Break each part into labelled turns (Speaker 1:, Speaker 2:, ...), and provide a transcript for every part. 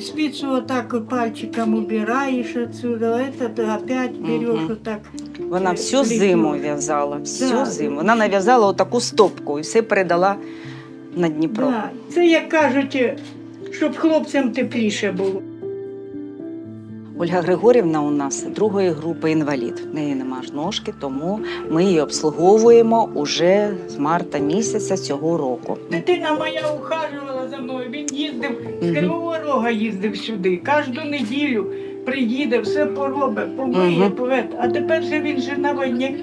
Speaker 1: Спицу вот так пальчиком убираешь отсюда, это ты опять берешь
Speaker 2: Мгм.
Speaker 1: вот так.
Speaker 2: Вона
Speaker 1: Е,
Speaker 2: всю
Speaker 1: плетю.
Speaker 2: зиму в'язала, всю
Speaker 1: Да.
Speaker 2: зиму. Вона нав'язала отаку стопку і все передала на Дніпро.
Speaker 1: Да. Це як кажуть, щоб хлопцям тепліше було.
Speaker 2: Ольга Григорівна у нас другої групи інвалід. В неї нема ж ножки, тому ми її обслуговуємо уже з марта місяця цього року.
Speaker 1: Дитина моя ухажувала за мною. Він їздив з. Кривого Рога їздив сюди. Кожну неділю приїде, все поробить, помиє, повет. А тепер же він же на війні.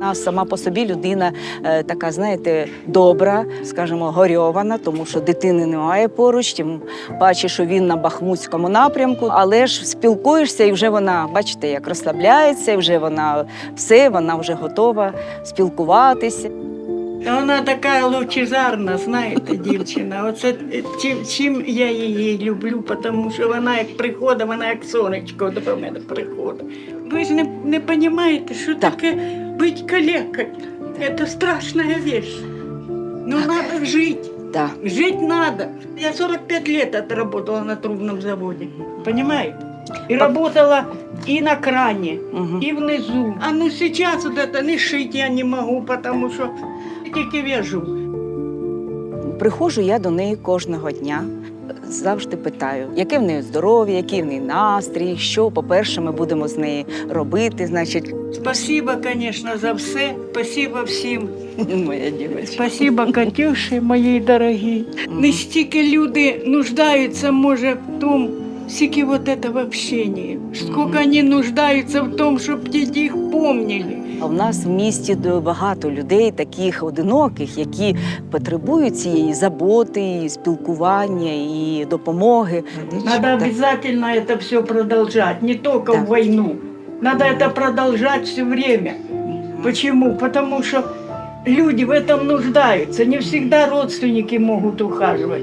Speaker 2: Вона сама по собі людина е, така, знаєте, добра, скажімо, горьована, тому що дитини немає поруч, тим бачиш, що він на Бахмутському напрямку. Але ж спілкуєшся, і вже вона, бачите, як розслабляється, і вже вона все, вона вже готова спілкуватися.
Speaker 1: Вона така лучезарна, знаєте, дівчина. Оце чим, чим я її люблю, тому що вона як приходить, вона як сонечко до мене приходить. Ви ж не, не розумієте, що
Speaker 2: Так.
Speaker 1: таке бути калекою. Це страшна вещь. Ну, треба жити.
Speaker 2: Да.
Speaker 1: Жить надо. Я 45 лет отработала на трубном заводе, понимаете? И работала и на кране,
Speaker 2: Угу.
Speaker 1: и внизу. А ну сейчас вот это не шить я не могу, потому что тільки вяжу.
Speaker 2: Приходжу я до неї кожного дня. Завжди питаю, яке в неї здоров'я, який в неї настрій, що, по-перше, ми будемо з нею робити. Значить,
Speaker 1: Спасибо, конечно, за все. Спасибо всім.
Speaker 2: моя дівчинка.
Speaker 1: Спасибо, Катюші, моїй дорогій. Не стільки люди нуждаються, може, в тому, скільки вот этого общения. Сколько
Speaker 2: Мгм.
Speaker 1: они нуждаются в том, щоб їх помнили.
Speaker 2: А в нас в місті до- багато людей, таких одиноких, які потребують цієї заботи, і спілкування і допомоги.
Speaker 1: Надо
Speaker 2: Так.
Speaker 1: обязательно это все продолжать, не только
Speaker 2: Да.
Speaker 1: в войну. Надо это продолжать все время. Почему? Потому что люди в этом нуждаются. Не всегда родственники могут ухаживать.